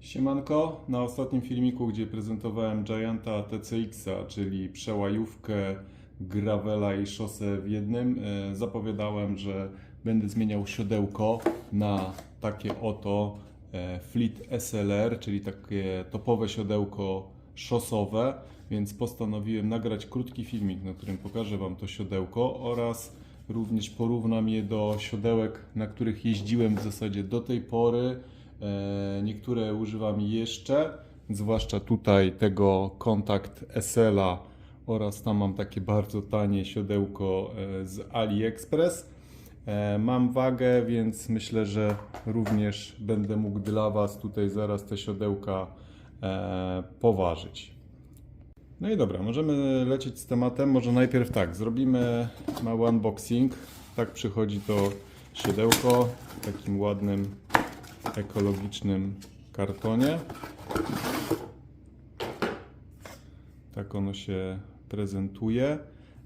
Siemanko, na ostatnim filmiku, gdzie prezentowałem Gianta TCX-a, czyli przełajówkę, gravela i szosę w jednym, e, zapowiadałem, że będę zmieniał siodełko na takie oto e, Fleet SLR, czyli takie topowe siodełko szosowe, więc postanowiłem nagrać krótki filmik, na którym pokażę Wam to siodełko oraz również porównam je do siodełek, na których jeździłem w zasadzie do tej pory. E, Niektóre używam jeszcze, zwłaszcza tutaj tego kontakt SL-a oraz tam mam takie bardzo tanie siodełko e, z AliExpress. E, Mam wagę, więc myślę, że również będę mógł dla Was tutaj zaraz te siodełka poważyć. No i dobra, możemy lecieć z tematem. Może najpierw tak, zrobimy mały unboxing. Tak przychodzi to siodełko w takim ładnym, ekologicznym kartonie. Tak ono się prezentuje.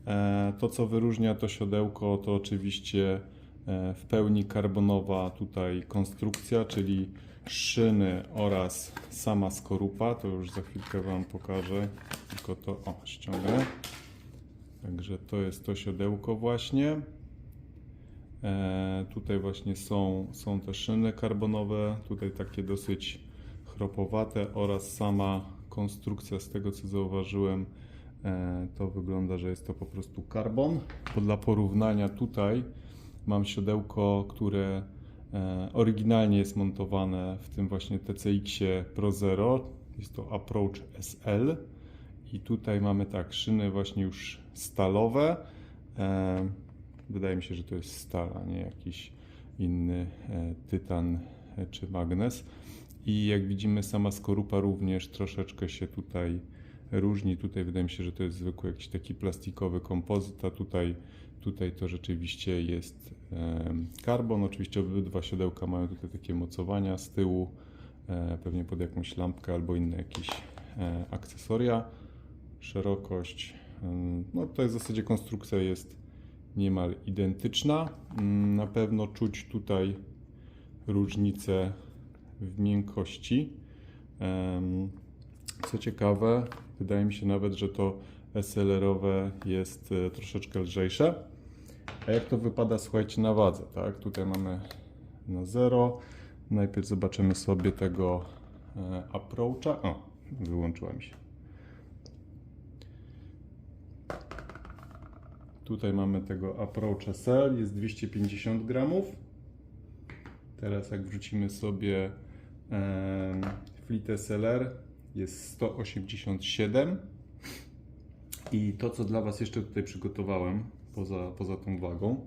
E, To, co wyróżnia to siodełko, to oczywiście e, w pełni karbonowa tutaj konstrukcja, czyli szyny oraz sama skorupa. To już za chwilkę Wam pokażę. Tylko to, o, ściągnę. Także to jest to siodełko właśnie. E, tutaj właśnie są, są te szyny karbonowe, tutaj takie dosyć chropowate oraz sama konstrukcja z tego co zauważyłem e, to wygląda, że jest to po prostu karbon. Bo dla porównania tutaj mam siodełko, które e, oryginalnie jest montowane w tym właśnie TCX-ie Pro Zero. Jest to Approach SL. I tutaj mamy tak, szyny właśnie już stalowe. Wydaje mi się, że to jest stal, a nie jakiś inny e, tytan e, czy magnes. I jak widzimy, sama skorupa również troszeczkę się tutaj różni. Tutaj wydaje mi się, że to jest zwykły jakiś taki plastikowy kompozyt, a tutaj, tutaj to rzeczywiście jest karbon. Oczywiście obydwa siodełka mają tutaj takie mocowania z tyłu, e, pewnie pod jakąś lampkę albo inne jakieś akcesoria. Szerokość, no to jest w zasadzie konstrukcja jest niemal identyczna. Mm, Na pewno czuć tutaj różnicę w miękkości. Co ciekawe, wydaje mi się nawet, że to SLR-owe jest e, troszeczkę lżejsze. A jak to wypada, słuchajcie, na wadze, tak? Tutaj mamy na 0. Najpierw zobaczymy sobie tego e, approacha. O, wyłączyła mi się. Tutaj mamy tego Approach SL, jest 250 gramów. Teraz jak wrzucimy sobie em, Fleet SLR, jest 187. I to, co dla Was jeszcze tutaj przygotowałem, poza, poza tą wagą,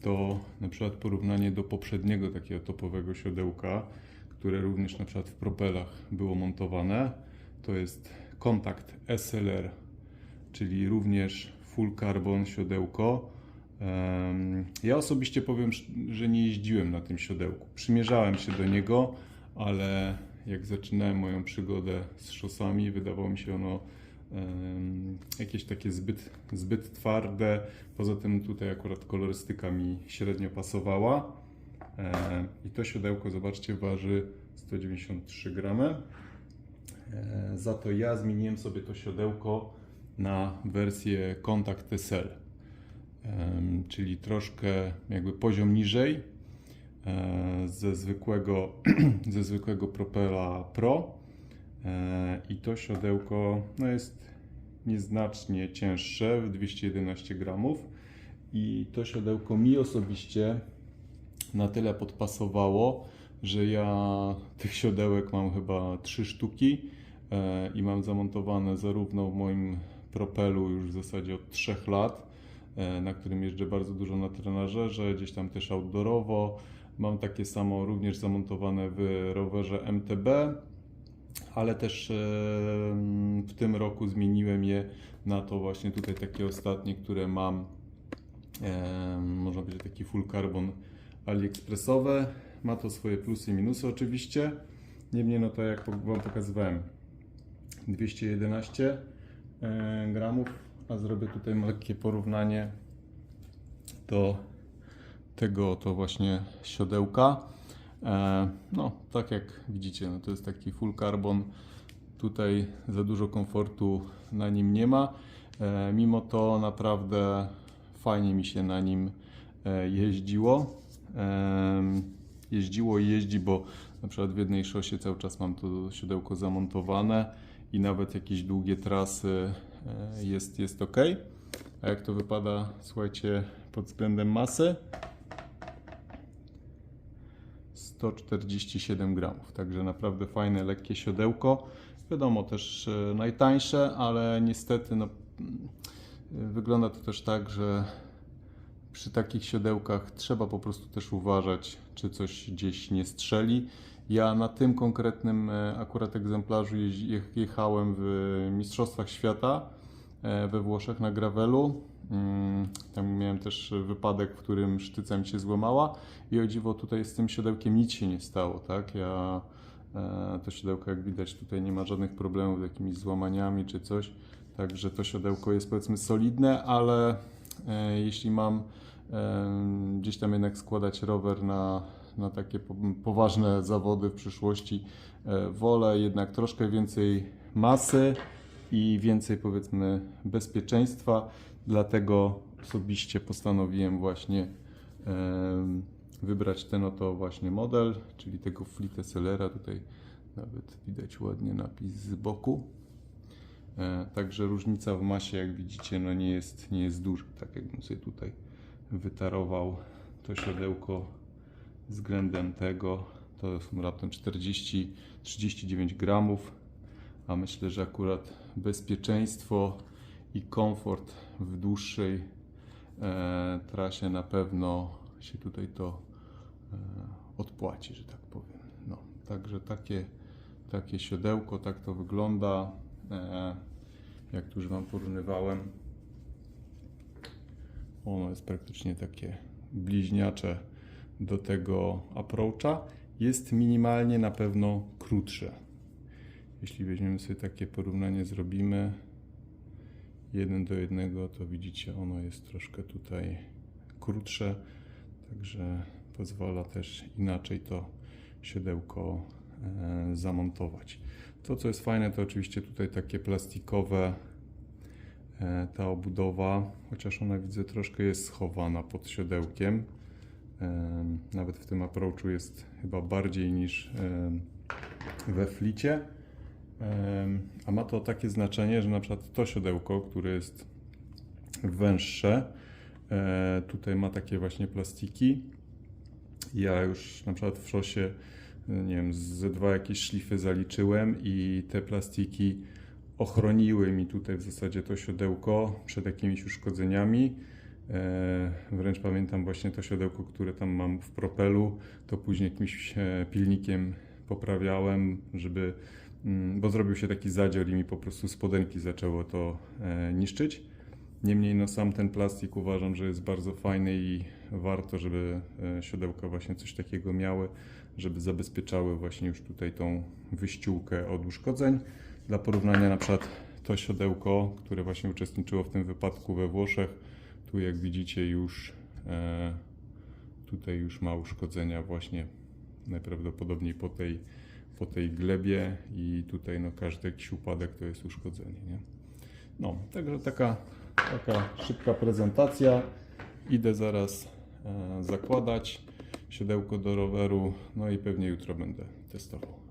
to na przykład porównanie do poprzedniego takiego topowego siodełka, które również na przykład w propelach było montowane. To jest kontakt SLR, czyli również full carbon siodełko. Ja osobiście powiem, że nie jeździłem na tym siodełku. Przymierzałem się do niego, ale jak zaczynałem moją przygodę z szosami, wydawało mi się ono jakieś takie zbyt, zbyt twarde. Poza tym tutaj akurat kolorystyka mi średnio pasowała. I to siodełko, zobaczcie, waży 193 gramy. E, Za to ja zmieniłem sobie to siodełko na wersję Contact SL, czyli troszkę jakby poziom niżej e, ze zwykłego, ze zwykłego Propela Pro. E, i to siodełko no jest nieznacznie cięższe, w 211 gramów. I to siodełko mi osobiście na tyle podpasowało, że ja tych siodełek mam chyba trzy sztuki e, i mam zamontowane zarówno w moim propelu już w zasadzie od 3 lat, e, na którym jeżdżę bardzo dużo na trenażerze, gdzieś tam też outdoorowo. Mam takie samo również zamontowane w rowerze MTB, ale też e, w tym roku zmieniłem je na to właśnie tutaj takie ostatnie, które mam e, można powiedzieć taki full carbon AliExpressowe. Ma to swoje plusy i minusy oczywiście. Niemniej no to jak Wam pokazywałem 211 e, gramów, a zrobię tutaj lekkie porównanie do tego to właśnie siodełka. E, no, tak jak widzicie, no to jest taki full carbon. Tutaj za dużo komfortu na nim nie ma. E, mimo to naprawdę fajnie mi się na nim e, jeździło. Jeździło i jeździ, bo na przykład w jednej szosie cały czas mam to siodełko zamontowane i nawet jakieś długie trasy e, jest, jest ok. A jak to wypada, słuchajcie, pod względem masy? 147 gramów, także naprawdę fajne, lekkie siodełko. Wiadomo też e, najtańsze, ale niestety no, mm, wygląda to też tak, że przy takich siodełkach trzeba po prostu też uważać, czy coś gdzieś nie strzeli. Ja na tym konkretnym e, akurat egzemplarzu jechałem w Mistrzostwach Świata e, we Włoszech na gravelu. Mm, Tam miałem też wypadek, w którym sztyca mi się złamała i o dziwo tutaj z tym siodełkiem nic się nie stało, tak? Ja e, to siodełko jak widać tutaj nie ma żadnych problemów z jakimiś złamaniami czy coś, także to siodełko jest powiedzmy solidne, ale e, jeśli mam e, gdzieś tam jednak składać rower na, na takie po, poważne zawody w przyszłości, e, wolę jednak troszkę więcej masy i więcej powiedzmy bezpieczeństwa, dlatego osobiście postanowiłem właśnie wybrać ten oto właśnie model, czyli tego Fleet tutaj nawet widać ładnie napis z boku. E, Także różnica w masie, jak widzicie, no nie jest, nie jest duża. Tak jakbym sobie tutaj wytarował to siodełko względem tego, to są raptem 40-39 gramów, a myślę, że akurat bezpieczeństwo i komfort w dłuższej e, trasie na pewno się tutaj to e, odpłaci, że tak powiem. No, także takie, takie siodełko, tak to wygląda. E, jak już Wam porównywałem, ono jest praktycznie takie bliźniacze do tego approacha. Jest minimalnie na pewno krótsze. Jeśli weźmiemy sobie takie porównanie, zrobimy jeden do jednego, to widzicie, ono jest troszkę tutaj krótsze, także pozwala też inaczej to siodełko e, zamontować. To, co jest fajne, to oczywiście tutaj takie plastikowe e, ta obudowa, chociaż ona widzę troszkę jest schowana pod siodełkiem. Nawet w tym approachu jest chyba bardziej niż we flicie. A ma to takie znaczenie, że na przykład to siodełko, które jest węższe, e, tutaj ma takie właśnie plastiki. Ja już na przykład w szosie, e, nie wiem, ze dwa jakieś szlify zaliczyłem i te plastiki ochroniły mi tutaj w zasadzie to siodełko przed jakimiś uszkodzeniami. E, Wręcz pamiętam właśnie to siodełko, które tam mam w propelu, to później jakimś e, pilnikiem poprawiałem, żeby, mm, bo zrobił się taki zadzior i mi po prostu spodenki zaczęło to e, niszczyć. Niemniej no sam ten plastik uważam, że jest bardzo fajny i warto, żeby siodełka właśnie coś takiego miały, żeby zabezpieczały właśnie już tutaj tą wyściółkę od uszkodzeń. Dla porównania na przykład to siodełko, które właśnie uczestniczyło w tym wypadku we Włoszech, tu jak widzicie już e, tutaj już ma uszkodzenia właśnie najprawdopodobniej po tej, po tej glebie i tutaj no każdy jakiś upadek to jest uszkodzenie, nie? No, także taka, taka szybka prezentacja. Idę zaraz e, zakładać siodełko do roweru, no i pewnie jutro będę testował.